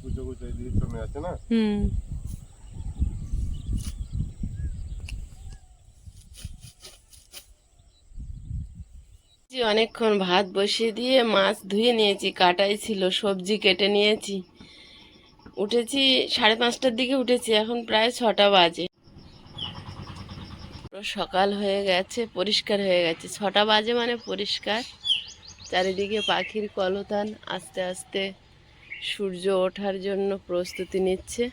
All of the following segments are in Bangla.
কুচো কুচো দিয়ে জমে আছে না? হুম। অনেকক্ষণ ভাত বসিয়ে দিয়ে মাছ ধুয়ে নিয়েছি কাটাই ছিল সবজি কেটে নিয়েছি। উঠেছি সাড়ে পাঁচটার দিকে উঠেছি এখন প্রায় ছটা বাজে। পুরো সকাল হয়ে গেছে পরিষ্কার হয়ে গেছে। ছটা বাজে মানে পরিষ্কার। চারিদিকে পাখির কলতান আস্তে আস্তে সূর্য ওঠার জন্য প্রস্তুতি নিচ্ছে।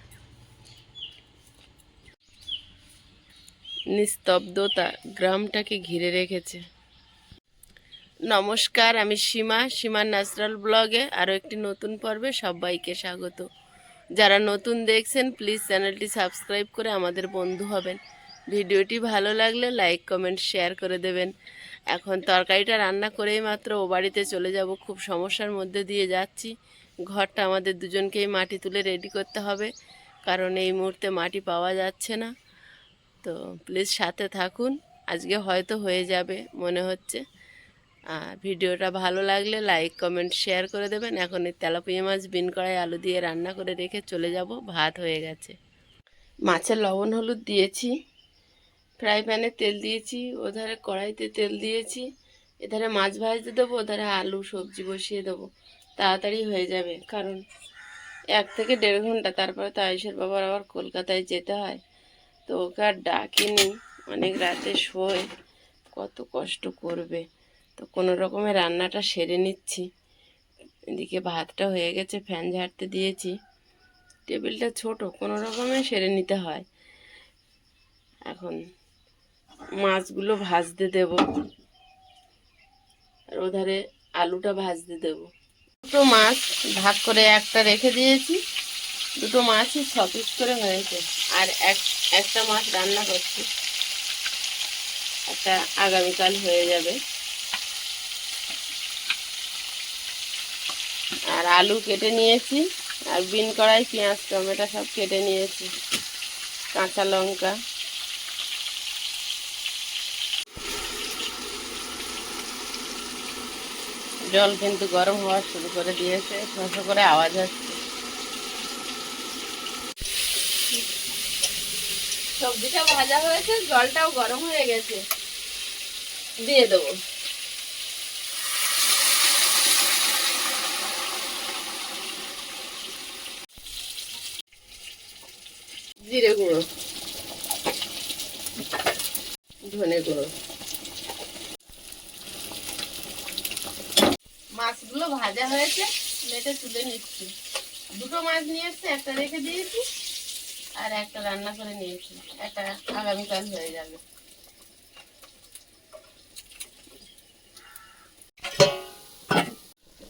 নিস্তব্ধতা গ্রামটাকে ঘিরে রেখেছে। নমস্কার, আমি সীমা সীমা ন্যাচারাল ব্লগে আরও একটি নতুন পর্বে সবাইকে স্বাগত। যারা নতুন দেখছেন, প্লিজ চ্যানেলটি সাবস্ক্রাইব করে আমাদের বন্ধু হবেন। ভিডিওটি ভালো লাগলে লাইক, কমেন্ট, শেয়ার করে দেবেন। এখন তরকারিটা রান্না করেই মাত্র ও বাড়িতে চলে যাব। খুব সমস্যার মধ্যে দিয়ে যাচ্ছি। ঘরটা আমাদের দুজনকেই মাটি তুলে রেডি করতে হবে, কারণ এই মুহূর্তে মাটি পাওয়া যাচ্ছে না। তো প্লিজ সাথে থাকুন, আজকে হয়তো হয়ে যাবে মনে হচ্ছে। আর ভিডিওটা ভালো লাগলে লাইক কমেন্ট শেয়ার করে দেবেন। এখন এই তেলাপিয়া মাছ বিন কড়াই আলু দিয়ে রান্না করে রেখে চলে যাব, ভাত হয়ে গেছে। মাছের লবণ হলুদ দিয়েছি ফ্রাই প্যানে তেল দিয়েছি, ওধারে কড়াইতে তেল দিয়েছি, এধারে মাছ ভাজতে দেবো, ওধারে আলু সবজি বসিয়ে দেবো। তাড়াতাড়ি হয়ে যাবে। কারণ এক থেকে দেড় ঘণ্টা, তারপরে তো আয়ুষের বাবার আবার কলকাতায় যেতে হয়। তো ওকে আর ডাকিনি অনেক রাতে শোয়। কত কষ্ট করবে। তো কোনো রকমে রান্নাটা সেরে নিচ্ছি। এদিকে ভাতটা হয়ে গেছে, ফ্যান ঝাড়তে দিয়েছি। টেবিলটা ছোট, কোনো রকমে সেরে নিতে হয়। এখন মাছগুলো ভাজতে দেব। আর ওধারে আলুটা ভাজতে দেব। দুটো মাছ ভাগ করে একটা রেখে দিয়েছি। দুটো মাছই ছ পিস করে হয়েছে। আর এক, একটা মাছ রান্না করছি। একটা আগামীকাল হয়ে যাবে। আর আলু কেটে নিয়েছি। আর বিন কড়াই, পেঁয়াজ, টমেটো সব কেটে নিয়েছি। কাঁচা লঙ্কা। জল কিন্তু গরম হওয়া শুরু করে দিয়েছে। শসা করে আওয়াজ হচ্ছে সবজিটা ভাজা হয়েছে, জলটাও গরম হয়ে গেছে। দিয়ে দেবো। জিরে গুঁড়ো। ধনে গুঁড়ো। মাছগুলো ভাজা হয়েছে, প্লেটে তুলে নিচ্ছি। দুটো মাছ নিয়ে এসছে একটা রেখে দিয়েছি, আর একটা রান্না করে নিয়েছি। একটা আগামীকাল হয়ে যাবে।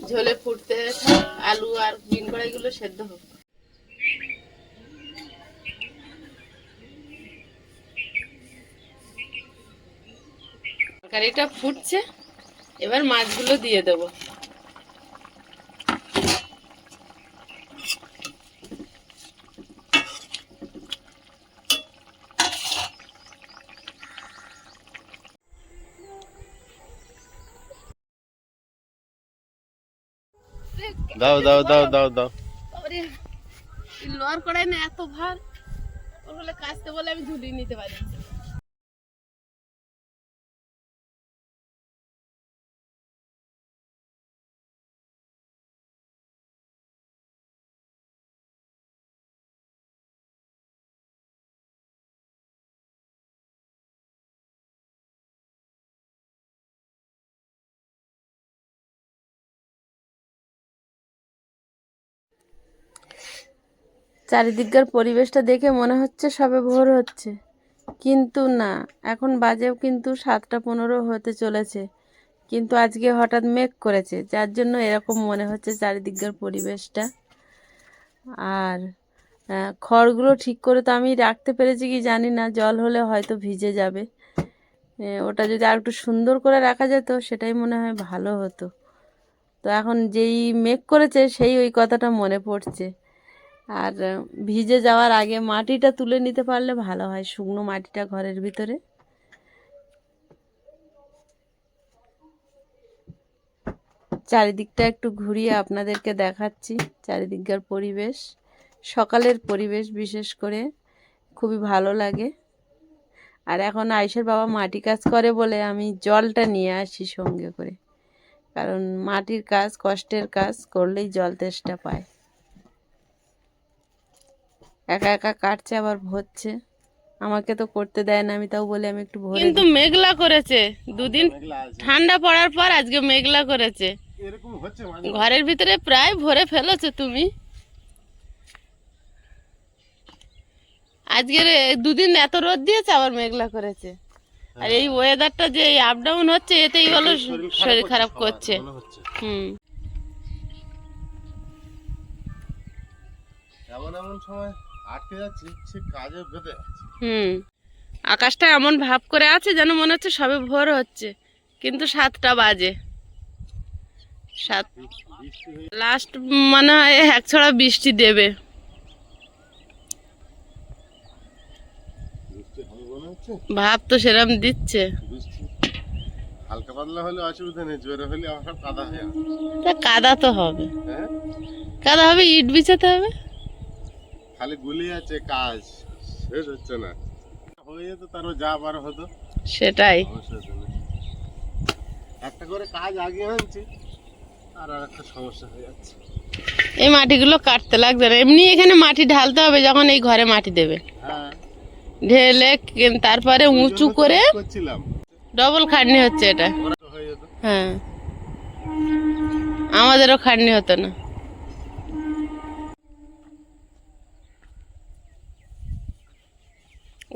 ঝোলে ফুটতে আলু আর বিন কড়াইগুলো সেদ্ধ হোক। তরকারিটা ফুটছে, এবার মাছগুলো দিয়ে দেবো। দাও দাও দাও দাও দাও। লোয়ার কড়াই না এত ভার। ওর হলে কাজতে বলে আমি ঝুলিয়ে নিতে পারি। চারিদিককার পরিবেশটা দেখে মনে হচ্ছে সবে ভোর হচ্ছে। কিন্তু না, এখন বাজেও কিন্তু সাতটা পনেরো হতে চলেছে। কিন্তু আজকে হঠাৎ মেঘ করেছে, যার জন্য এরকম মনে হচ্ছে চারিদিককার পরিবেশটা। আর খড়গুলো ঠিক করে তো আমি রাখতে পেরেছি কি জানি না, জল হলে হয়তো ভিজে যাবে। ওটা যদি আর একটু সুন্দর করে রাখা যেত, সেটাই মনে হয় ভালো হতো। তো এখন যেই মেঘ করেছে, সেই ওই কথাটা মনে পড়ছে। আর ভিজে যাওয়ার আগে মাটিটা তুলে নিতে পারলে ভালো হয় শুকনো মাটিটা ঘরের ভিতরে। চারিদিকটা একটু ঘুরিয়ে আপনাদেরকে দেখাচ্ছি, চারিদিককার পরিবেশ। সকালের পরিবেশ বিশেষ করে খুবই ভালো লাগে। আর এখন আয়ুষের বাবা মাটি কাজ করে বলে আমি জলটা নিয়ে আসি সঙ্গে করে। কারণ মাটির কাজ কষ্টের কাজ, করলেই জল তেষ্টা পায়। একা একা কাটছে আবার ভরছে। আমাকে তো করতে দেয় না আমি তাও বলে আমি একটু ভরে কিন্তু মেঘলা করেছে। দুদিন মেঘলা ঠান্ডা পড়ার পর আজকে মেঘলা করেছে। এরকম হচ্ছে মাঝে ঘরের ভিতরে প্রায় ভরে ফেলেছো তুমি। আজকের দুদিন এত রোদ দিয়েছে আবার মেঘলা করেছে। আর এই ওয়েদারটা যে আপ ডাউন হচ্ছে এতেই বলো শরীর খারাপ করছে হুম। এমন এমন সময় আটকে যাচ্ছি সে কাজে বেঁধে যাচ্ছে হুম। আকাশটা এমন ভাব করে আছে যেন মনে হচ্ছে সবে ভোর হচ্ছে কিন্তু সাতটা বাজে। সাত লাস্ট মনে হয় এক ছড়া বৃষ্টি দেবে। ভাব তো সেরম দিচ্ছে। হালকা পাতলা হলে অসুবিধা নেই জোরে হলে আমার সব কাদা হয়ে কাদা তো হবে। হ্যাঁ? কাদা হবে ইট বিছাতে হবে? খালি গুলি আছে কাজ শেষ হচ্ছে না। হয়ে যেত তারও যা বার হতো। সেটাই। একটা করে কাজ আগে আনছি আর আর একটা সমস্যা হয়ে যাচ্ছে। এই মাটিগুলো কাটতে লাগবে না। এমনি এখানে মাটি ঢালতে হবে যখন এই ঘরে মাটি দেবে। হ্যাঁ। ঢেলে তারপরে উঁচু করে করছিলাম। ডবল খাটনি হচ্ছে এটা। হ্যাঁ। আমাদেরও খাটনি হতো না।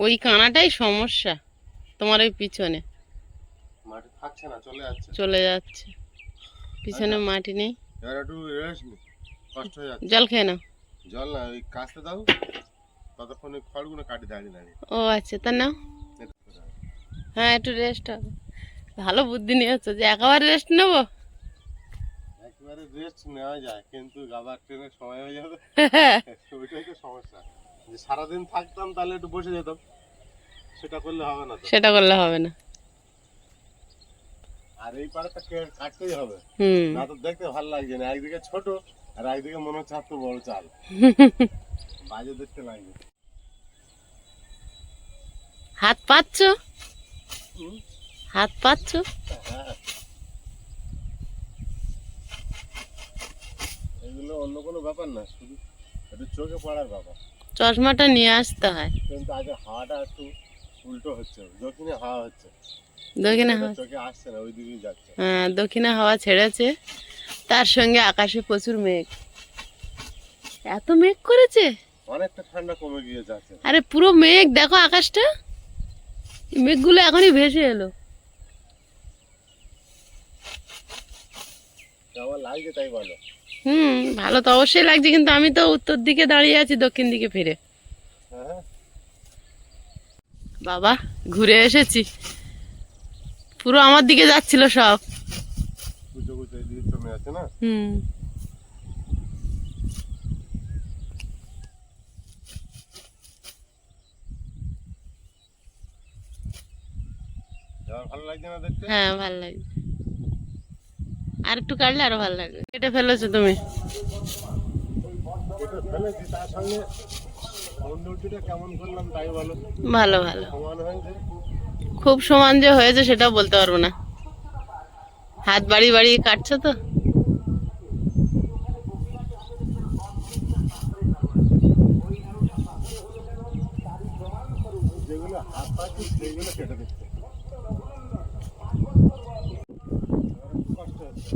ওই কানাটাই সমস্যা তোমার ওই পিছনে। মাটি থাকছে না চলে যাচ্ছে। চলে যাচ্ছে। পিছনে মাটি নেই। এবার একটু রেস্ট নি কষ্ট হয়ে যাচ্ছে। জল খেয়ে নাও। জল না ওই কাজতে দাও। ততক্ষণ খড়গুলো কাটি দাঁড়িয়ে দাঁড়িয়ে। ও আচ্ছা তা নাও। হ্যাঁ একটু রেস্ট হবে। ভালো বুদ্ধি নিয়েছো যে একেবারে রেস্ট নেব? একেবারে রেস্ট নেওয়া যায় কিন্তু আবার ট্রেনের সময় হয়ে যাবে। ওইটাই তো সমস্যা। যে সারাদিন থাকতাম তাহলে একটু বসে যেতাম। সেটা করলে হবে না সেটা করলে হবে না। আর এই পাড়াটা কাটতেই হবে। হুম। না তো দেখতে ভালো লাগছে না। একদিকে ছোট আর একদিকে মনে হচ্ছে এত বড় চাল। বাজে দেখতে লাগবে। হাত পাচ্ছ? হুম। হাত পাচ্ছ? হ্যাঁ। এগুলো অন্য কোনো ব্যাপার না শুধু একটু চোখে পড়ার ব্যাপার। চশমাটা নিয়ে আসতে হয়। কিন্তু আগে হাওয়াটা একটু উল্টো হচ্ছে দক্ষিণে হাওয়া হচ্ছে। দক্ষিণে হাওয়া? চোখে আসছে না ওই দিকেই যাচ্ছে। হ্যাঁ দক্ষিণে হাওয়া ছেড়েছে তার সঙ্গে আকাশে প্রচুর মেঘ। এত মেঘ করেছে? অনেকটা ঠান্ডা কমে গিয়ে যাচ্ছে আরে পুরো মেঘ দেখো আকাশটা। মেঘগুলো এখনই ভেসে এলো। কেমন লাগছে তাই বলো। হুম ভালো তো অবশ্যই লাগছে কিন্তু আমি তো উত্তর দিকে দাঁড়িয়ে আছি দক্ষিণ দিকে ফিরে। হ্যাঁ। বাবা ঘুরে এসেছি। পুরো আমার দিকে যাচ্ছিল সব। হুম। হ্যাঁ ভালো লাগছে। আর একটু কাটলে আরও ভালো লাগবে। কেটে ফেলেছো তুমি? ভালো ভালো। খুব সমান যে হয়েছে সেটাও বলতে পারব না। হাত বাড়ি বাড়ি কাটছো তো? যেগুলো হাত পাচ্ছি সেগুলো কেটে দিচ্ছে কষ্ট হচ্ছে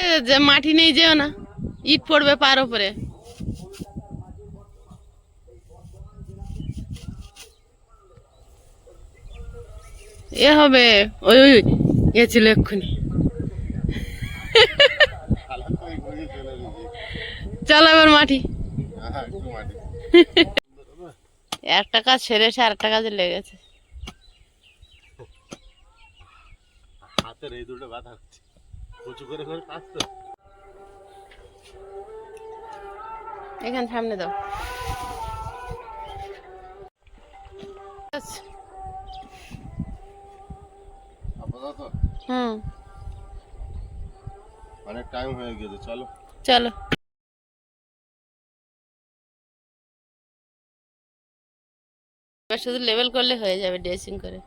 এ, যে মাটি নেই যেও না, ইট পড়বে পার উপরে। এ হবে, ওই ওই গেছিল এক্ষুনি। চলে এবার মাটি। একটু কাজ সেরে এসে আরেকটা কাজে লেগেছে হাতের এই দুটো ব্যথা হচ্ছে। উঁচু করে করে কাজ তো। এখান সামনে দাও। হুম। অনেক টাইম হয়ে গেছে চলো। চলো। শুধু লেভেল করলে হয়ে যাবে ড্রেসিং করে।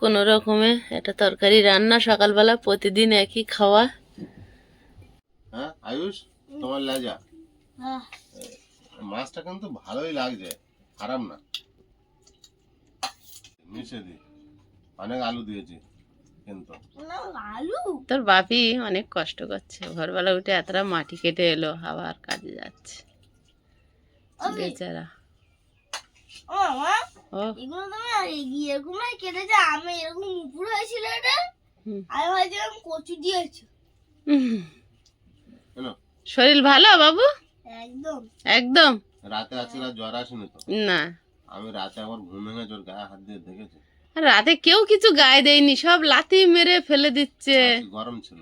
কোনো রকমে একটা তরকারি রান্না সকালবেলা প্রতিদিন একই খাওয়া। হ্যাঁ আয়ুষ তোমার লেজা? মাছটা কিন্তু ভালোই লাগছে খারাপ না। মিশে দি অনেক আলু দিয়েছি কিন্তু। আলু? তোর বাপি অনেক কষ্ট করছে ভোরবেলা উঠে এতটা মাটি কেটে এলো আবার কাজে যাচ্ছে। বেচারা। এগুলো তুমি আর এগিয়ে এরকম না কেটেছে আমি এরকম উপর হয়েছিল এটা। আমি ভাবছিলাম কচু দিয়েছে কেন শরীর ভালো বাবু? একদম। একদম? রাতে আজকে আর জ্বর আসেনি তো? না। আমি রাতে আমার ঘুম ভেঙে জোর গায়ে হাত দিয়ে দেখেছি। রাতে কেউ কিছু গায়ে দেয়নি সব লাথি মেরে ফেলে দিচ্ছে। গরম ছিল।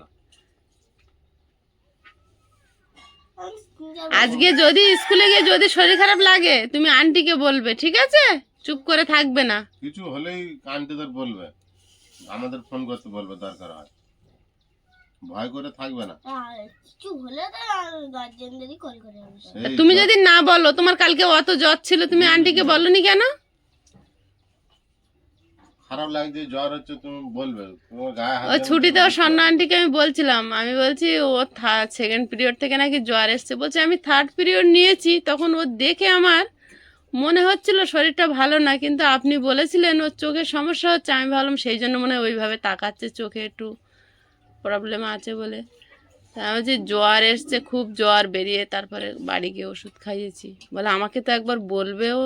আজকে যদি স্কুলে গিয়ে যদি শরীর খারাপ লাগে তুমি আন্টিকে বলবে ঠিক আছে? চুপ করে থাকবে না। কিছু হলেই আন্টিদের বলবে। আমাদের ফোন করতে বলবে দরকার হয়। ভয় করে থাকবে না। কিছু হলে তো গার্জেনদেরই কল করে তুমি যদি না বলো তোমার কালকে অত জ্বর ছিল তুমি আন্টিকে বলনি কেন? খারাপ লাগছে জ্বর হচ্ছে তুমি বলবে। তোমার গায়ে হাত ওই ছুটিতে। স্বর্ণ আন্টিকে আমি বলছিলাম। আমি বলছি ও সেকেন্ড পিরিয়ড থেকে নাকি জ্বর এসছে। বলছে আমি থার্ড পিরিয়ড নিয়েছি। তখন ও দেখে আমার মনে হচ্ছিল শরীরটা ভালো না, কিন্তু আপনি বলেছিলেন ওর চোখের সমস্যা হচ্ছে, আমি ভাবলাম সেই জন্য মনে হয় ওইভাবে তাকাচ্ছে চোখে একটু প্রবলেম আছে বলে। আমি বলছি জ্বর এসছে, খুব জ্বর বেরিয়ে তারপরে বাড়ি গিয়ে ওষুধ খাইয়েছি। বলে আমাকে তো একবার বলবে ও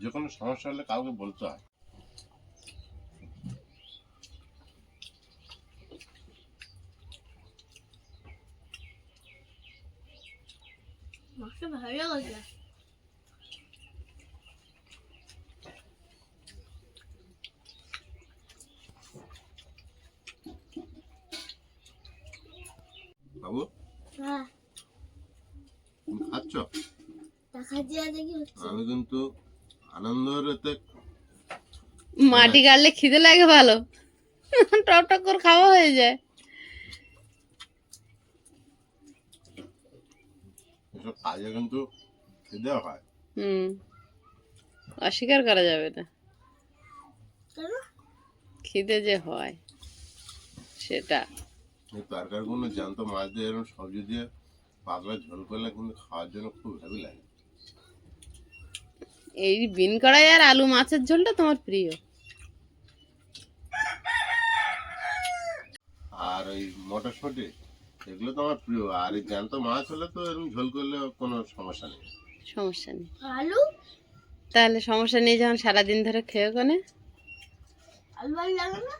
যে কোনো সমস্যা হলে কাউকে বলতে হয়। মাছটা ভালো লাগছে বাবু হ্যাঁ তুমি খাচ্ছ দেখা যায় দেখি হচ্ছে আমি কিন্তু আনন্দের এতে মাটি গাড়লে খিদে লাগে ভালো। টক টক করে খাওয়া হয়ে যায়। এসব কাজে কিন্তু খিদে হয়। হুম। অস্বীকার করা যাবে না। খিদে যে হয় সেটা। এই তরকারিগুলো জ্যান্ত মাছ দিয়ে এরকম সবজি দিয়ে পাতলা ঝোল করলে কিন্তু খাওয়ার জন্য খুব হেভি লাগে। এই বিন কড়াই আর আলু মাছের ঝোলটা তোমার প্রিয়। আর ওই মটরশুঁটি? এগুলো তো আমার প্রিয়। আর এই জ্যান্ত মাছ হলে তো এরকম ঝোল করলে কোনো সমস্যা নেই। সমস্যা নেই। আলু? তাহলে সমস্যা নেই যখন সারাদিন ধরে খেয়ে কোনে? আলু ভালো লাগে না?